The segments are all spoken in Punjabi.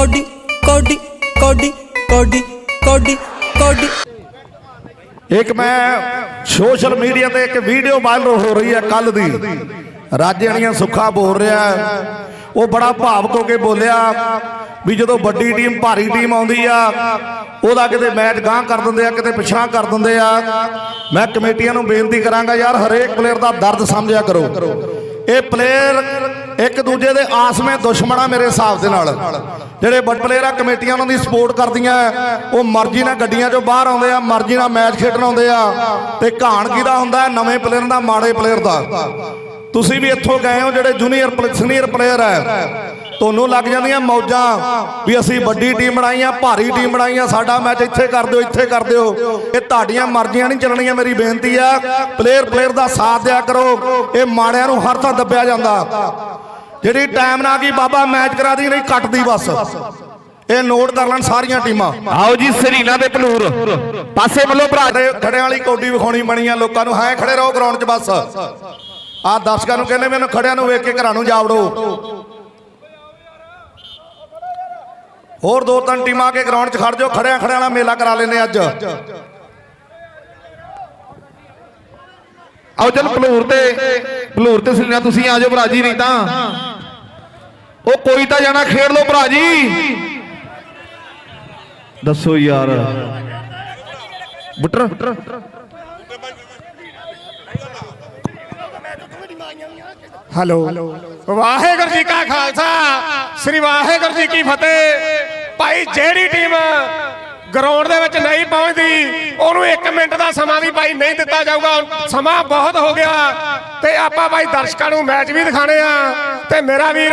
ਕੋਡੀ ਕੋਡੀ ਕੋਡੀ ਕੋਡੀ ਕੋਡੀ ਕੋਡੀ। ਇੱਕ ਮੈਂ ਸੋਸ਼ਲ ਮੀਡੀਆ ਤੇ ਇੱਕ ਵੀਡੀਓ ਵਾਇਰਲ ਹੋ ਰਹੀ ਹੈ ਕੱਲ ਦੀ। ਰਾਜੇਣੀਆਂ ਸੁੱਖਾ ਬੋਲ ਰਿਹਾ ਉਹ ਬੜਾ ਭਾਵਕ ਹੋ ਕੇ ਬੋਲਿਆ ਵੀ ਜਦੋਂ ਵੱਡੀ ਟੀਮ, ਭਾਰੀ ਟੀਮ ਆਉਂਦੀ ਆ, ਉਹਦਾ ਕਿਤੇ ਮੈਚ ਗਾਂ ਕਰ ਦਿੰਦੇ ਆ, ਕਿਤੇ ਪਿਛਾਂ ਕਰ ਦਿੰਦੇ ਆ। ਮੈਂ ਕਮੇਟੀਆਂ ਨੂੰ ਬੇਨਤੀ ਕਰਾਂਗਾ, ਯਾਰ ਹਰੇਕ ਪਲੇਅਰ ਦਾ ਦਰਦ ਸਮਝਿਆ ਕਰੋ। ਇਹ ਪਲੇਅਰ ਇੱਕ ਦੂਜੇ ਦੇ ਆਸਮੇ ਦੁਸ਼ਮਣ ਆ ਮੇਰੇ ਹਿਸਾਬ ਦੇ ਨਾਲ। ਜਿਹੜੇ ਵੱਡ ਆ ਕਮੇਟੀਆਂ ਉਹਨਾਂ ਦੀ ਸਪੋਰਟ ਕਰਦੀਆਂ ਉਹ ਮਰਜ਼ੀ ਨਾਲ ਗੱਡੀਆਂ 'ਚੋਂ ਬਾਹਰ ਆਉਂਦੇ ਆ, ਮਰਜ਼ੀ ਨਾਲ ਮੈਚ ਖੇਡਣ ਆਉਂਦੇ ਆ। ਤੇ ਘਾਣ ਕਿਹਦਾ ਹੁੰਦਾ ਨਵੇਂ ਪਲੇਅਰ ਦਾ, ਮਾੜੇ ਪਲੇਅਰ ਦਾ। ਤੁਸੀਂ ਵੀ ਇੱਥੋਂ ਗਏ ਹੋ, ਜਿਹੜੇ ਜੂਨੀਅਰ ਸੀਨੀਅਰ ਪਲੇਅਰ ਹੈ ਤੁਹਾਨੂੰ ਲੱਗ ਜਾਂਦੀਆਂ ਮੌਜਾਂ ਵੀ ਅਸੀਂ ਵੱਡੀ ਟੀਮ ਬਣਾਈਆਂ ਭਾਰੀ ਟੀਮ ਬਣਾਈਆਂ ਸਾਡਾ ਮੈਚ ਇੱਥੇ ਕਰ ਦਿਓ, ਇੱਥੇ ਕਰ ਦਿਓ। ਇਹ ਤੁਹਾਡੀਆਂ ਮਰਜ਼ੀਆਂ ਨਹੀਂ ਚੱਲਣੀਆਂ, ਮੇਰੀ ਬੇਨਤੀ ਆ। ਪਲੇਅਰ ਪਲੇਅਰ ਦਾ ਸਾਥ ਦਿਆ ਕਰੋ। ਇਹ ਮਾੜਿਆਂ ਨੂੰ ਹਰ ਥਾਂ ਦੱਬਿਆ ਜਾਂਦਾ। ਜਿਹੜੀ ਟਾਈਮ ਨਾਲ ਕੀ ਬਾਬਾ ਮੈਚ ਕਰਾ ਦੀ ਨਹੀਂ ਕੱਟਦੀ ਬਸ। ਇਹ ਨੋਟ ਕਰ ਲੈਣ ਸਾਰੀਆਂ ਟੀਮਾਂ। ਆਓ ਜੀ ਸਰੀਨਾ ਤੇ ਭਲੂਰ ਪਾਸੇ ਵੱਲੋਂ ਭਰਾ ਖੜੇ ਵਾਲੀ ਕੌਡੀ ਵਿਖਾਉਣੀ ਬਣੀ ਆ ਲੋਕਾਂ ਨੂੰ ਹੈ ਖੜੇ ਰਹੋ ਗਰਾਊਂਡ 'ਚ ਬਸ। ਆ ਦਰਸ਼ਕਾਂ ਨੂੰ ਕਹਿੰਦੇ ਮੈਨੂੰ ਖੜਿਆਂ ਨੂੰ ਵੇਖ ਕੇ ਘਰਾਂ ਨੂੰ ਜਾ ਵੜੋ ਹੋਰ ਦੋ ਤਿੰਨ ਟੀਮਾਂ ਆ ਕੇ ਗਰਾਊਂਡ 'ਚ ਖੜ ਜਾਓ ਖੜਿਆਂ ਖੜਿਆਂ ਵਾਲਾ ਮੇਲਾ ਕਰਾ ਲੈਨੇ ਅੱਜ। ਆਓ ਚਲ ਭਲੂਰ ਤੇ ਭਲੂਰ ਤੇ ਸਰੀਨਾ ਤੁਸੀਂ ਆ ਜਾਓ ਭਰਾ ਜੀ ਨਹੀਂ ਤਾਂ। ਉਹ ਕੋਈ ਤਾਂ ਜਾਣਾ ਖੇਡ ਲਓ ਭਰਾ ਜੀ। ਦੱਸੋ ਯਾਰ। ਬੁੱਟਰ। ਹੈਲੋ। ਵਾਹਿਗੁਰੂ ਜੀ ਕਾ ਖਾਲਸਾ। ਸ੍ਰੀ ਵਾਹਿਗੁਰੂ ਜੀ ਕੀ ਫਤਿਹ। ਭਾਈ ਜਿਹੜੀ ਟੀਮ ਗਰਾਊਂਡ ਦੇ ਵਿੱਚ ਨਹੀਂ ਪਹੁੰਚਦੀ। ਉਹਨੂੰ 1 ਮਿੰਟ ਦਾ ਸਮਾਂ ਵੀ ਭਾਈ ਨਹੀਂ ਦਿੱਤਾ ਜਾਊਗਾ। ਸਮਾਂ ਬਹੁਤ ਹੋ ਗਿਆ। ਤੇ ਆਪਾਂ ਭਾਈ ਦਰਸ਼ਕਾਂ ਨੂੰ ਮੈਚ ਵੀ ਦਿਖਾਣੇ ਆ। ਤੇ ਮੇਰਾ ਵੀਰ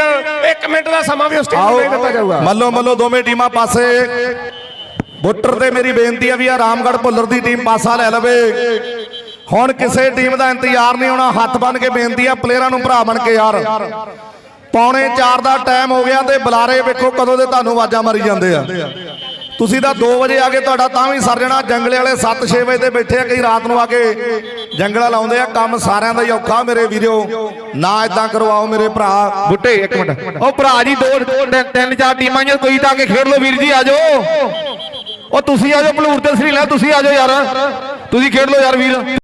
1 ਮਿੰਟ ਦਾ ਸਮਾਂ ਵੀ ਉਸ ਟੀਮ ਨੂੰ ਨਹੀਂ ਦਿੱਤਾ ਜਾਊਗਾ। ਮੱਲੋ ਮੱਲੋ ਦੋਵੇਂ ਟੀਮਾਂ ਪਾਸੇ। ਬੁੱਟਰ ਤੇ ਮੇਰੀ ਬੇਨਤੀ ਆ ਵੀ ਆ ਰਾਮਗੜ੍ਹ ਭੁੱਲਰ ਦੀ ਟੀਮ ਪਾਸਾ ਲੈ ਲਵੇ। ਹੁਣ ਕਿਸੇ ਟੀਮ ਦਾ ਇੰਤਜ਼ਾਰ ਨਹੀਂ ਹੋਣਾ। ਹੱਥ ਬੰਨ ਕੇ ਬੇਨਤੀ ਆ ਪਲੇਅਰਾਂ ਨੂੰ ਭਰਾ ਬਣ ਕੇ ਯਾਰ। ਪੌਣੇ 4 ਦਾ ਟਾਈਮ ਹੋ ਗਿਆ ਤੇ ਬੁਲਾਰੇ ਵੇਖੋ ਕਦੋਂ ਦੇ ਤੁਹਾਨੂੰ ਆਵਾਜ਼ਾਂ ਮਾਰੀ ਜਾਂਦੇ ਆ। ਤੁਸੀਂ ਤਾਂ 2 ਵਜੇ ਆ ਕੇ ਤੁਹਾਡਾ ਤਾਂ ਵੀ ਸਰ ਜਾਣਾ। ਜੰਗਲੇ ਵਾਲੇ 7-6 ਵਜੇ ਤੇ ਬੈਠੇ ਆ, ਕਈ ਰਾਤ ਨੂੰ ਆ ਕੇ ਜੰਗਲਾ ਲਾਉਂਦੇ ਆ। ਕੰਮ ਸਾਰਿਆਂ ਦਾ ਹੀ ਔਖਾ, ਮੇਰੇ ਵੀਰੋ। ਨਾ ਇਦਾਂ ਕਰਵਾਓ ਮੇਰੇ ਭਰਾ। ਬੁੱਟੇ ਇੱਕ ਮਿੰਟ। ਉਹ ਭਰਾ ਜੀ, ਦੋ, ਤਿੰਨ- ਚਾਰ ਟੀਮਾਂ ਜਾਂ ਕੋਈ ਤਾਂ ਆ ਕੇ ਖੇਡ ਲਓ, ਵੀਰ ਜੀ, ਆ ਜਾਓ। ਉਹ ਤੁਸੀਂ ਆ ਜਾਓ, ਭਲੂਰ ਤੇ ਸਰੀਨਾ ਤੁਸੀਂ ਆ ਜਾਓ ਯਾਰ। ਤੁਸੀਂ ਖੇਡ ਲਓ ਯਾਰ, ਵੀਰ।